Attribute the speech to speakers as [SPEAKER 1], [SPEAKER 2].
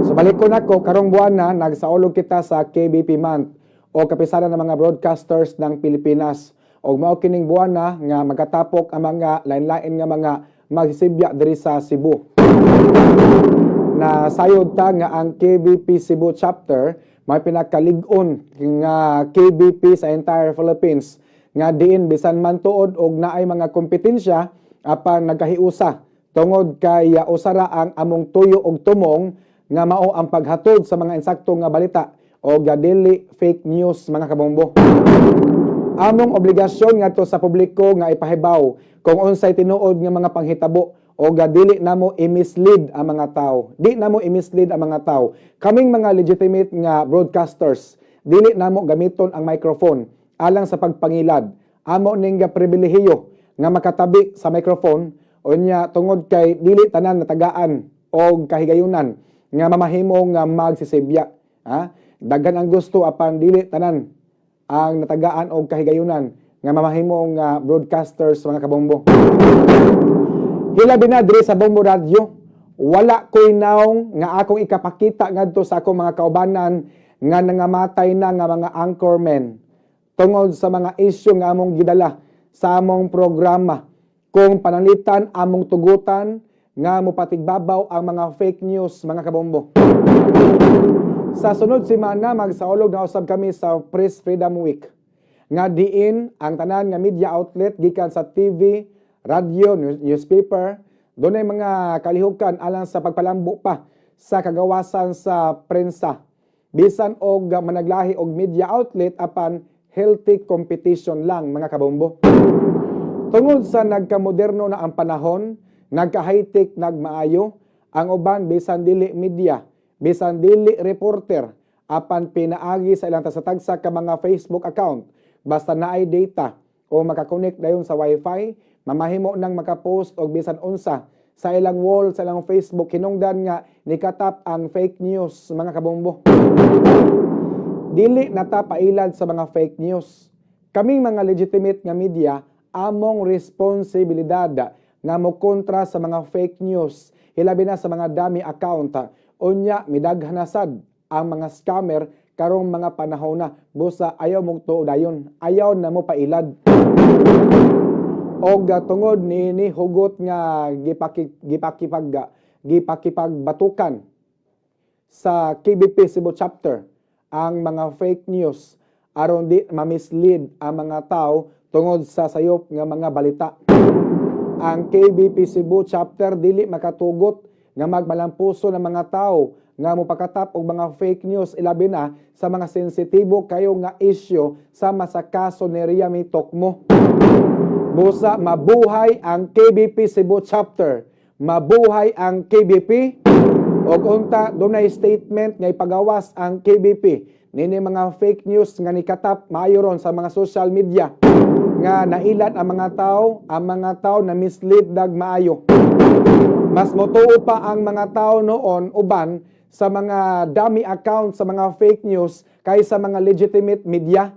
[SPEAKER 1] So balik ko na ko, karong buwan na, nagsaulog kita sa KBP month o kapisanan ng mga broadcasters ng Pilipinas. O mao kining buwan na nga magkatapok ang mga lain-lain nga mga magsisibya diri sa Cebu. Na sayod ta nga ang KBP Cebu chapter may pinakalig-on nga KBP sa entire Philippines nga diin bisan man tuod og naay mga kompetensya apan nagkahiusa tungod kay uh, usara ang among tuyo og tumong nga mao ang paghatod sa mga insakto nga balita o gadili fake news mga kabombo. Among obligasyon ngadto sa publiko nga ipahibaw kung unsay tinuod nga mga panghitabo o gadili namo i-mislead ang mga tao. Di namo i-mislead ang mga tao. Kaming mga legitimate nga broadcasters, dili namo gamiton ang microphone alang sa pagpangilad. Amo ning nga pribilehiyo nga makatabi sa microphone unya tungod kay dili tanan natagaan o kahigayunan nga mamahimo nga magsisibya. Ha? Daghan ang gusto apan dili tanan ang natagaan og kahigayunan nga mamahimong nga broadcasters mga kabombo. Hilabi na diri sa Bombo Radio, wala ko'y naong nga akong ikapakita ngadto sa akong mga kaubanan nga nangamatay na nga mga anchormen tungod sa mga isyu nga among gidala sa among programa kung panalitan among tugutan nga mupatigbabaw ang mga fake news mga kabombo. Sa sunod semana magsaulog na usab kami sa Press Freedom Week nga diin ang tanan nga media outlet gikan sa TV, radio, news- newspaper, dunay mga kalihukan alang sa pagpalambo pa sa kagawasan sa prensa. Bisan og managlahi og media outlet apan healthy competition lang mga kabombo. Tungod sa nagkamoderno na ang panahon, nagka-high-tech, nagmaayo, ang uban bisan dili media, bisan dili reporter, apan pinaagi sa ilang tasatagsa ka mga Facebook account, basta naay data o makakonect dayon sa wifi, mamahimo nang makapost og bisan unsa sa ilang wall, sa ilang Facebook, hinungdan nga nikatap ang fake news, mga kabombo. Dili nata pailad sa mga fake news. Kaming mga legitimate nga media, among responsibilidad nga mo kontra sa mga fake news, hilabi na sa mga dami account. Unya, midaghanasad ang mga scammer karong mga panahon na busa ayaw mo dayon ayaw na mo pailad og uh, tungod ni ni hugot nga gipaki gipakipag gipakipagbatukan sa KBP Cebu chapter ang mga fake news aron di mamislead ang mga tao tungod sa sayop nga mga balita. Ang KBP Cebu chapter dili makatugot nga magmalampuso ng mga tao nga mopakatap og mga fake news ilabi na sa mga sensitibo kayo nga issue sama sa kaso ni Ria May Tokmo. Busa, mabuhay ang KBP Cebu chapter. Mabuhay ang KBP. O unta, dunay statement nga ipagawas ang KBP. Nini mga fake news nga nikatap maayo ron sa mga social media nga nailat ang mga tao, ang mga tao na mislead dag maayo. Mas motuo pa ang mga tao noon uban sa mga dummy account sa mga fake news kaysa mga legitimate media.